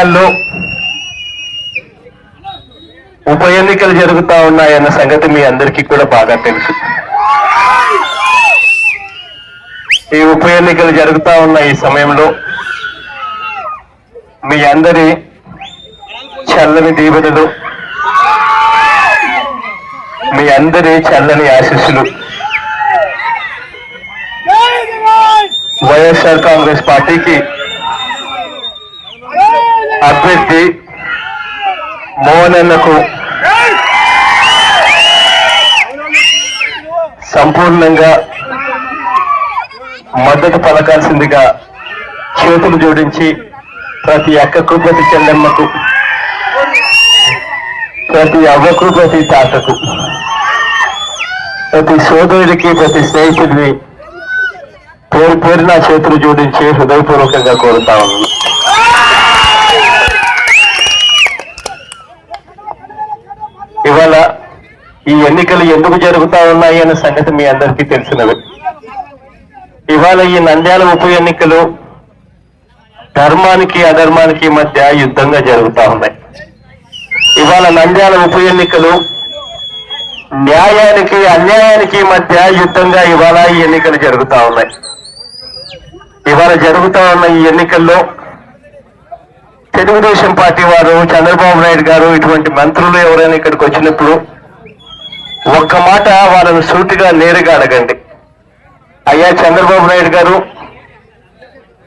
నంద్యాల్లో ఉప ఎన్నికలు జరుగుతా ఉన్నాయన్న సంగతి మీ అందరికీ కూడా బాగా తెలుసు. ఈ ఉప ఎన్నికలు జరుగుతా ఉన్న ఈ సమయంలో మీ అందరి చల్లని దీవెనలు మీ అందరి చల్లని ఆశీస్సులు. వైఎస్ఆర్ కాంగ్రెస్ పార్టీకి అభ్యర్థి మోహన్ సంపూర్ణంగా మద్దతు పలకాల్సిందిగా చేతులు జోడించి ప్రతి అక్కకు ప్రతి చెల్లెమ్మకు ప్రతి అవ్వకు ప్రతి తాతకు ప్రతి సోదరుడికి ప్రతి స్నేహితుడిని పేరు పేరు నా చేతులు జోడించి హృదయపూర్వకంగా కోరుతా ఉన్నాను ఇవాళ ఈ ఎన్నికలు ఎందుకు జరుగుతా ఉన్నాయి అనే సంగతి మీ అందరికీ తెలిసినవి ఇవాళ ఈ నంద్యాల ఉప ఎన్నికలు ధర్మానికి అధర్మానికి మధ్య యుద్ధంగా జరుగుతా ఉన్నాయి. ఇవాళ నంద్యాల ఉప ఎన్నికలు న్యాయానికి అన్యాయానికి మధ్య యుద్ధంగా ఇవాళ ఈ ఎన్నికలు జరుగుతా ఉన్నాయి. ఇవాళ జరుగుతా ఉన్న ఈ ఎన్నికల్లో తెలుగుదేశం పార్టీ వారు చంద్రబాబు నాయుడు గారు ఇటువంటి మంత్రులు ఎవరైనా ఇక్కడికి వచ్చినప్పుడు ఒక్క మాట వాళ్ళను సూటిగా నేరుగా అడగండి. అయ్యా చంద్రబాబు నాయుడు గారు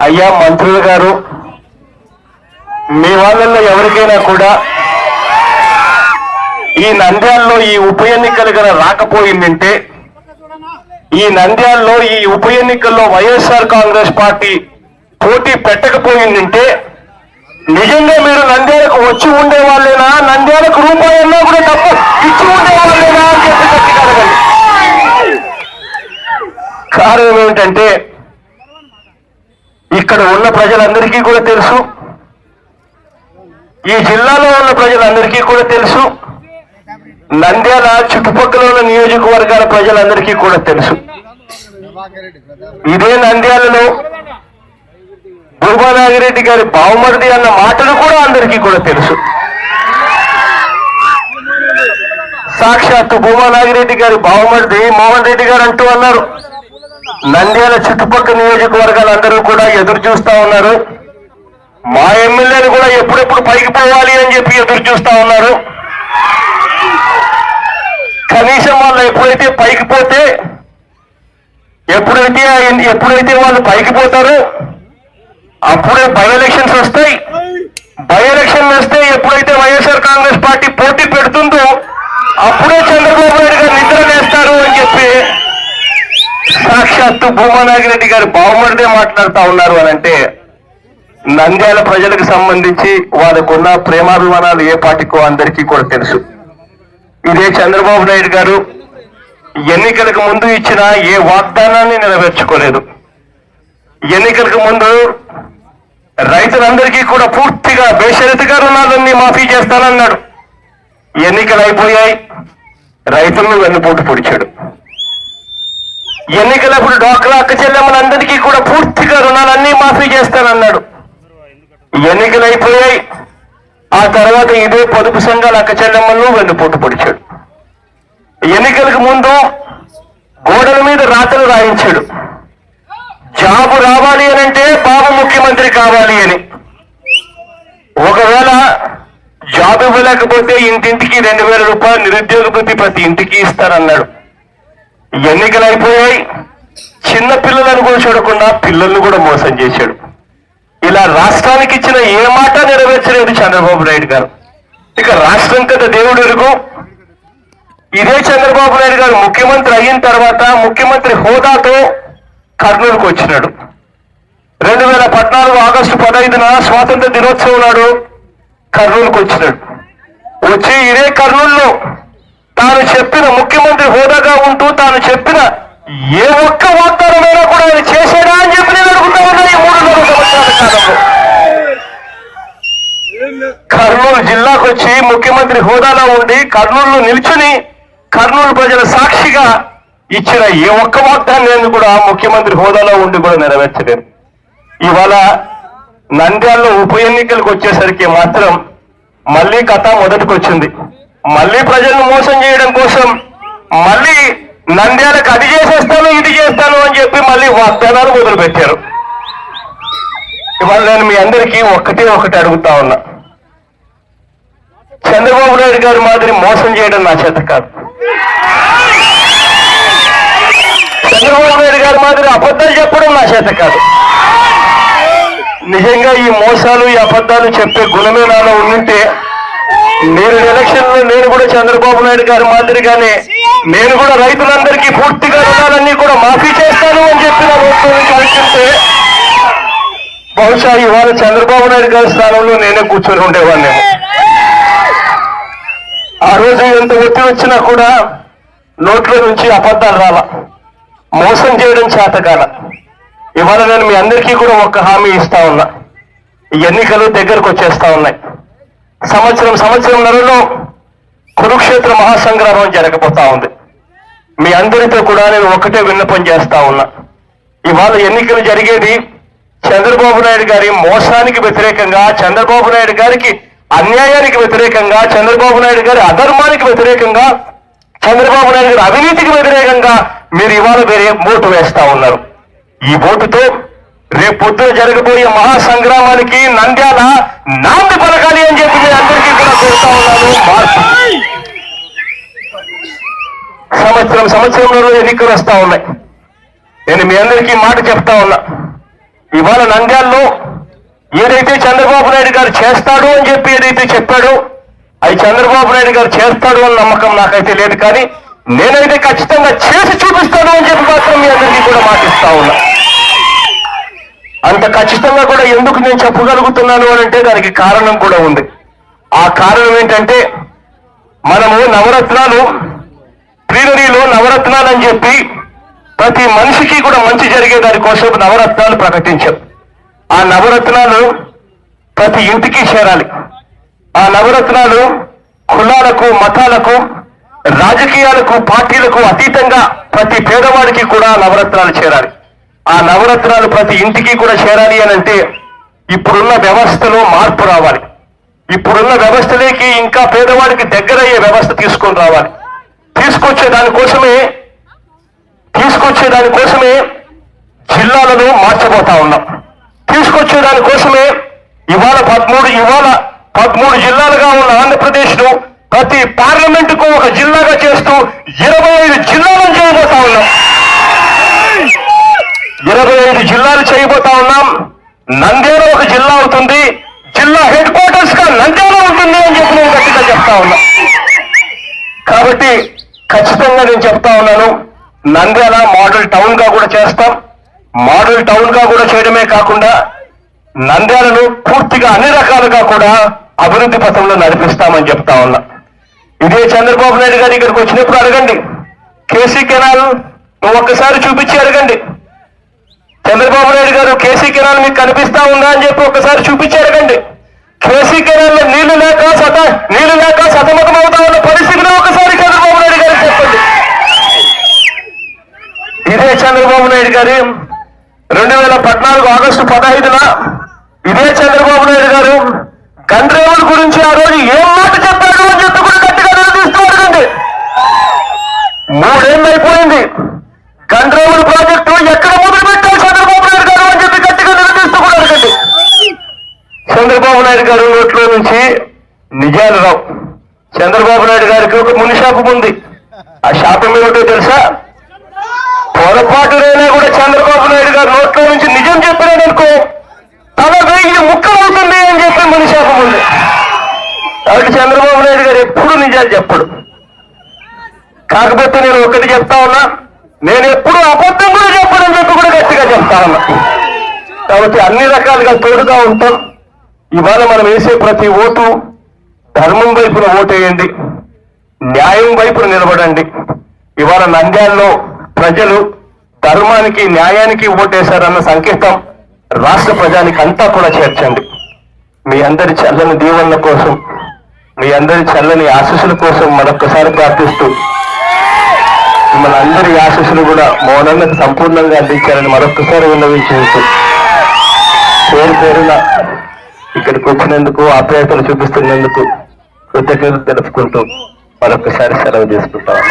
అయ్యా మంత్రులు గారు మీ వాళ్ళల్లో ఎవరికైనా కూడా ఈ నంద్యాల్లో ఈ ఉప ఎన్నికలు గల రాకపోయిందంటే ఈ నంద్యాల్లో ఈ ఉప ఎన్నికల్లో వైఎస్ఆర్ కాంగ్రెస్ పార్టీ పోటీ పెట్టకపోయిందంటే నిజంగా మీరు నంద్యాలకు వచ్చి ఉండే వాళ్ళేనా నంద్యాలకు అన్నా కూడా డబ్బు ఇచ్చి ఉండే వాళ్ళేనా అని చెప్పి గట్టిగా కారణం ఏమిటంటే ఇక్కడ ఉన్న ప్రజలందరికీ కూడా తెలుసు. ఈ జిల్లాలో ఉన్న ప్రజలందరికీ కూడా తెలుసు. నంద్యాల చుట్టుపక్కల ఉన్న నియోజకవర్గాల ప్రజలందరికీ కూడా తెలుసు. ఇదే నంద్యాలలో భూమానాగిరెడ్డి గారి బావమరిది అన్న మాటలు కూడా అందరికీ కూడా తెలుసు. సాక్షాత్తు భూమానాగిరెడ్డి గారి బావమరిది మోహన్ రెడ్డి గారు అంటూ అన్నారు. నంద్యాల చుట్టుపక్కల నియోజకవర్గాలందరూ కూడా ఎదురు చూస్తా ఉన్నారు. మా ఎమ్మెల్యేలు కూడా ఎప్పుడెప్పుడు పైకి పోవాలి అని చెప్పి ఎదురు చూస్తా ఉన్నారు. కనీసం వాళ్ళు ఎప్పుడైతే పైకి పోతే ఎప్పుడైతే ఎప్పుడైతే వాళ్ళు పైకి పోతారో అప్పుడే బై ఎలక్షన్స్ వస్తాయి. బై ఎలక్షన్ వస్తే ఎప్పుడైతే వైఎస్ఆర్ కాంగ్రెస్ పార్టీ పోటీ పెడుతుందో అప్పుడే చంద్రబాబు నాయుడు గారు నిద్ర వేస్తారు అని చెప్పి సాక్షాత్తు భూమానాగిరెడ్డి గారు బావమరిదే మాట్లాడుతూ ఉన్నారు అని అంటే నంద్యాల ప్రజలకు సంబంధించి వాళ్ళకున్న ప్రేమాభిమానాలు ఏ పార్టీకో అందరికీ కూడా తెలుసు. ఇదే చంద్రబాబు నాయుడు గారు ఎన్నికలకు ముందు ఇచ్చిన ఏ వాగ్దానాన్ని నెరవేర్చుకోలేదు. ఎన్నికలకు ముందు రైతులందరికీ కూడా పూర్తిగా బేషరతుగా రుణాలన్నీ మాఫీ చేస్తానన్నాడు. ఎన్నికలు అయిపోయాయి రైతులను వెన్నుపోటు పొడిచాడు. ఎన్నికలప్పుడు డాక్టర్ అక్క చెల్లెమ్మలందరికీ కూడా పూర్తిగా రుణాలన్నీ మాఫీ చేస్తానన్నాడు. ఎన్నికలు అయిపోయాయి ఆ తర్వాత ఇదే పొదుపు సంఘాల అక్క చెల్లెమ్మలను వెన్నుపోటు పొడిచాడు. ఎన్నికలకు ముందు గోడల మీద రాతలు రాయించాడు. బాబు రావాలి అని అంటే బాబు ముఖ్యమంత్రి కావాలి అని. ఒకవేళ జాబ్ ఇవ్వలేకపోతే ఇంటింటికి రెండు వేల రూపాయలు నిరుద్యోగ వృత్తి ప్రతి ఇంటికి ఇస్తారన్నాడు ఎన్నికలు అయిపోయాయి. చిన్న పిల్లలను కూడా చూడకుండా పిల్లల్ని కూడా మోసం చేశాడు. ఇలా రాష్ట్రానికి ఇచ్చిన ఏ మాట నెరవేర్చలేదు చంద్రబాబు నాయుడు గారు. ఇక రాష్ట్రం కదా దేవుడు ఎరుగు. ఇదే చంద్రబాబు నాయుడు గారు ముఖ్యమంత్రి అయిన తర్వాత ముఖ్యమంత్రి హోదాతో కర్నూలుకు వచ్చినాడు. రెండు వేల పద్నాలుగు ఆగస్టు పదహైదున స్వాతంత్ర దినోత్సవం నాడు కర్నూలుకు వచ్చినాడు. వచ్చి ఇదే కర్నూలులో తాను చెప్పిన ముఖ్యమంత్రి హోదాగా ఉంటూ తాను చెప్పిన ఏ ఒక్క వాగ్దానమైనా కూడా ఆయన చేశాడా అని చెప్పి నేను అనుకుంటా ఉన్నా ఈ మూడున్నర సంవత్సరాల కాలంలో. కర్నూలు జిల్లాకు వచ్చి ముఖ్యమంత్రి హోదాలో ఉండి కర్నూలులో నిల్చుని కర్నూలు ప్రజల సాక్షిగా ఇచ్చిన ఏ ఒక్క వాగ్దాన్ని కూడా ముఖ్యమంత్రి హోదాలో ఉండి కూడా నెరవేర్చలేదు. ఇవాళ నంద్యాలలో ఉప ఎన్నికలకు వచ్చేసరికి మాత్రం మళ్ళీ కథ మొదటికి వచ్చింది మళ్ళీ ప్రజలను మోసం చేయడం కోసం మళ్ళీ నంద్యాలకు అది చేసేస్తాను ఇది చేస్తాను అని చెప్పి మళ్ళీ వాగ్దానాలు మొదలుపెట్టారు. ఇవాళ నేను మీ అందరికీ ఒక్కటే ఒకటి అడుగుతా ఉన్నా. చంద్రబాబు నాయుడు గారి మాదిరి మోసం చేయడం నా చేత కాదు. చంద్రబాబు నాయుడు గారి మాదిరి అబద్ధాలు చెప్పడం నా చేత కాదు. నిజంగా ఈ మోసాలు ఈ అబద్ధాలు చెప్పే గుణమే నాలో ఉండింటే నేను ఎలక్షన్లో నేను కూడా చంద్రబాబు నాయుడు గారి మాదిరిగానే నేను కూడా రైతులందరికీ పూర్తిగా రుణాలన్నీ కూడా మాఫీ చేస్తాను అని చెప్పి నా ఓట్లు కలిసింటే బహుశా ఇవాళ చంద్రబాబు నాయుడు గారి స్థానంలో నేనే కూర్చొని ఉండేవాడిని. ఆ రోజు ఎంత ఒత్తిడి వచ్చినా కూడా నోట్ల నుంచి అబద్ధాలు రాలా. మోసం చేయడం చేతకాల ఇవాళ నేను మీ అందరికీ కూడా ఒక హామీ ఇస్తా ఉన్నా. ఈ ఎన్నికలు దగ్గరకు వచ్చేస్తా ఉన్నాయి. సంవత్సరం సంవత్సరం నెలలో కురుక్షేత్ర మహాసంగ్రామం జరగబోతా ఉంది. మీ అందరితో కూడా నేను ఒకటే విన్నపం చేస్తా ఉన్నా. ఇవాళ ఎన్నికలు జరిగేది చంద్రబాబు నాయుడు గారి మోసానికి వ్యతిరేకంగా చంద్రబాబు నాయుడు గారికి అన్యాయానికి వ్యతిరేకంగా చంద్రబాబు నాయుడు గారి అధర్మానికి వ్యతిరేకంగా చంద్రబాబు నాయుడు గారి అవినీతికి వ్యతిరేకంగా మీరు ఇవాళ వేరే ఓటు వేస్తా ఉన్నారు. ఈ ఓటుతో రేపు పొద్దున జరగబోయే మహాసంగ్రామానికి నంద్యాల నాంది పలకాలి అని చెప్పి నేను అందరికీ కూడా కోరుతా ఉన్నాను. సంవత్సరం సంవత్సరంలో ఎన్నికలు వస్తా ఉన్నాయి. నేను మీ అందరికీ మాట చెప్తా ఉన్నా. ఇవాళ నంద్యాల్లో ఏదైతే చంద్రబాబు నాయుడు గారు చేస్తాడు అని చెప్పి ఏదైతే చెప్పాడో అది చంద్రబాబు నాయుడు గారు చేస్తాడు అని నమ్మకం నాకైతే లేదు కానీ నేనైతే ఖచ్చితంగా చేసి చూపిస్తాను అని చెప్పి మాత్రం మీ అందరికీ కూడా మాటిస్తా ఉన్నా. అంత ఖచ్చితంగా కూడా ఎందుకు నేను చెప్పగలుగుతున్నాను అని అంటే దానికి కారణం కూడా ఉంది. ఆ కారణం ఏంటంటే మనము నవరత్నాలు ప్రీనరీలో నవరత్నాలు అని చెప్పి ప్రతి మనిషికి కూడా మంచి జరిగే దానికోసం నవరత్నాలు ప్రకటించాం. ఆ నవరత్నాలు ప్రతి ఇంటికి చేరాలి. ఆ నవరత్నాలు కులాలకు మతాలకు రాజకీయాలకు పార్టీలకు అతీతంగా ప్రతి పేదవాడికి కూడా నవరత్నాలు చేరాలి. ఆ నవరత్నాలు ప్రతి ఇంటికి కూడా చేరాలి అని అంటే ఇప్పుడున్న వ్యవస్థలో మార్పు రావాలి. ఇప్పుడున్న వ్యవస్థలోకి ఇంకా పేదవాడికి దగ్గరయ్యే వ్యవస్థ తీసుకొని రావాలి. తీసుకొచ్చే దానికోసమే తీసుకొచ్చే దానికోసమే జిల్లాలను మార్చబోతా ఉన్నాం. తీసుకొచ్చే దానికోసమే ఇవాళ పదమూడు ఇవాళ పదమూడు జిల్లాలుగా ఉన్న ఆంధ్రప్రదేశ్ను ప్రతి ప్రతి పార్లమెంటుకు ఒక జిల్లాగా చేస్తూ ఇరవై ఐదు జిల్లాలను చేయబోతా ఉన్నాం. ఇరవై ఐదు జిల్లాలు చేయబోతా ఉన్నాం. నంద్యాల ఒక జిల్లా అవుతుంది. జిల్లా హెడ్ క్వార్టర్స్గా నంద్యాల ఉంటుంది అని చెప్పి నేను గట్టిగా చెప్తా ఉన్నా. కాబట్టి ఖచ్చితంగా నేను చెప్తా ఉన్నాను. నంద్యాల మోడల్ టౌన్గా కూడా చేస్తాం. మోడల్ టౌన్గా కూడా చేయడమే కాకుండా నంద్యాలను పూర్తిగా అన్ని రకాలుగా కూడా అభివృద్ధి పథంలో నడిపిస్తామని చెప్తా ఉన్నా. ఇదే చంద్రబాబు నాయుడు గారి ఇక్కడికి వచ్చినప్పుడు అడగండి. కేసీ కెనాల్ నువ్వు ఒక్కసారి చూపించి అడగండి. చంద్రబాబు నాయుడు గారు కేసీ కెనాల్ మీకు కనిపిస్తా ఉందా అని చెప్పి ఒకసారి చూపించి అడగండి. కేసీ కెనాల్లో నీళ్ళు లేక సత నీళ్ళు లేక సతమతం అవుతా ఉన్న పరిస్థితిలో ఒకసారి చంద్రబాబు నాయుడు గారు చెప్పండి. ఇదే చంద్రబాబు నాయుడు గారి రెండు వేల పద్నాలుగు ఆగస్టు పదహైదున ఇదే చంద్రబాబు నాయుడు గారు గండ్రేవుల గురించి ఆ రోజు ఏం మాట చెప్పాడు అని చెప్పి కూడా గట్టిగా నిలదీస్తూ అడగండి మూడేళ్ళు అయిపోయింది ప్రాజెక్టు ఎక్కడ మొదలు పెట్టారు చంద్రబాబు నాయుడు గారు అని చెప్పి గట్టిగా నిలదీస్తున్నారు కూడా చంద్రబాబు నాయుడు గారు నోట్లో నుంచి నిజాలు రావు. చంద్రబాబు నాయుడు గారికి ఒక ముని శాపం ఉంది. ఆ శాపం ఏమిటో తెలుసా? పొరపాటునైనా కూడా చంద్రబాబు నాయుడు గారు నోట్లో నుంచి నిజం చెప్పినాడనుకో తల వేయి ముక్కలు అవుతుంది అని చెప్పి ముని శాపం ఉంది. కాబట్టి చంద్రబాబు నాయుడు గారు ఎప్పుడు నిజాలు చెప్పడు. కాకపోతే నేను ఒకటి చెప్తా ఉన్నా నేను ఎప్పుడు అబద్ధం కూడా చెప్పడం చెప్పి కూడా గట్టిగా చెప్తా ఉన్నా. కాబట్టి అన్ని రకాలుగా తోడుగా ఉంటాం. ఇవాళ మనం వేసే ప్రతి ఓటు ధర్మం వైపున ఓటేయండి న్యాయం వైపున నిలబడండి. ఇవాళ నంద్యాలలో ప్రజలు ధర్మానికి న్యాయానికి ఓటేశారన్న సంకేతం రాష్ట్ర ప్రజానికి అంతా కూడా చేర్చండి. మీ అందరి చల్లని దీవెనల కోసం మీ అందరి చల్లని ఆశీస్సుల కోసం మరొక్కసారి ప్రార్థిస్తూ మిమ్మల్ని అందరి ఆశీస్సులు కూడా మౌనంగా సంపూర్ణంగా అందించారని మరొకసారి విన్నవించుకుంటూ పేరు పేరున ఇక్కడికి వచ్చినందుకు ఆప్యాయతలు చూపిస్తున్నందుకు కృతజ్ఞతలు తెలుపుకుంటూ మరొకసారి సెలవు తీసుకుంటాను